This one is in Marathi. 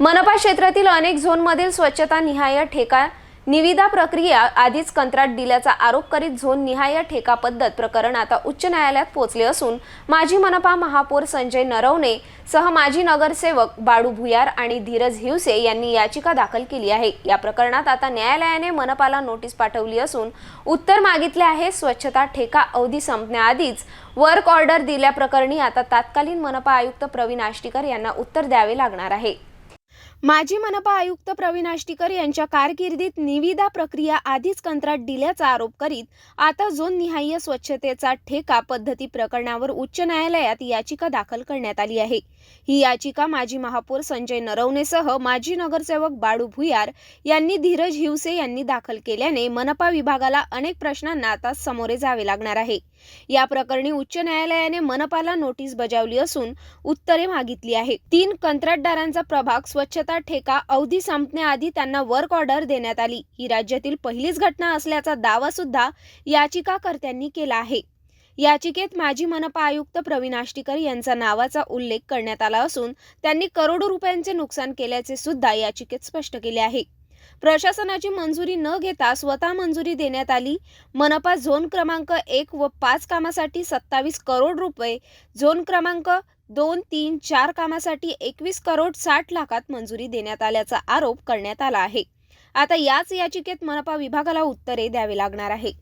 मनपा क्षेत्रातील अनेक झोनमधील स्वच्छता निहाय ठेका निविदा प्रक्रिया आधीच कंत्राट दिल्याचा आरोप करीत झोन निहाय ठेका पद्धत प्रकरण आता उच्च न्यायालयात पोहोचले असून माजी मनपा महापौर संजय नरवणे सह माजी नगरसेवक बाळू भुयार आणि धीरज हिवसे यांनी याचिका दाखल केली आहे. या प्रकरणात आता न्यायालयाने मनपाला नोटीस पाठवली असून उत्तर मागितले आहे स्वच्छता ठेका अवधी संपण्याआधीच वर्क ऑर्डर दिल्याप्रकरणी आता तत्कालीन मनपा आयुक्त प्रवीण आष्टीकर यांना उत्तर द्यावे लागणार आहे. माजी मनपा आयुक्त प्रवीण आष्टीकर यांच्या कारकिर्दीत निविदा प्रक्रिया आधीच कंत्राट दिल्याचा आरोप करीत आता झोन निहाय्य स्वच्छतेचा ठेका पद्धती प्रकरणावर उच्च न्यायालयात याचिका दाखल करण्यात आली आहे. ही याचिका माजी महापौर संजय नरवणेसह माजी नगरसेवक बाळू भुयार यांनी धीरज हिवसे यांनी दाखल केल्याने मनपा विभागाला अनेक प्रश्नांना आता सामोरे जावे लागणार आहे. या प्रकरणी उच्च न्यायालयाने मनपाला नोटीस बजावली असून उत्तरे मागितली आहे. तीन कंत्राटदारांचा प्रभाग स्वच्छता ठेका अवधी संपण्याआधी त्यांना वर्क ऑर्डर देण्यात आली. ही राज्यातील पहिलीच घटना असल्याचा दावा सुद्धा याचिकाकर्त्यांनी केला आहे. याचिकेत माजी मनपा आयुक्त प्रवीण आष्टीकर यांचा नावाचा उल्लेख करण्यात आला असून त्यांनी करोडो रुपयांचे नुकसान केल्याचे सुद्धा याचिकेत स्पष्ट केले आहे. प्रशासनाची मंजुरी न घेता स्वतः मंजुरी देण्यात आली. मनपा झोन क्रमांक एक व पाच कामासाठी सत्तावीस करोड रुपये झोन क्रमांक दोन तीन चार कामासाठी एकवीस करोड साठ लाखात मंजुरी देण्यात आल्याचा आरोप करण्यात आला आहे. आता याच याचिकेत मनपा विभागाला उत्तरे द्यावी लागणार आहे.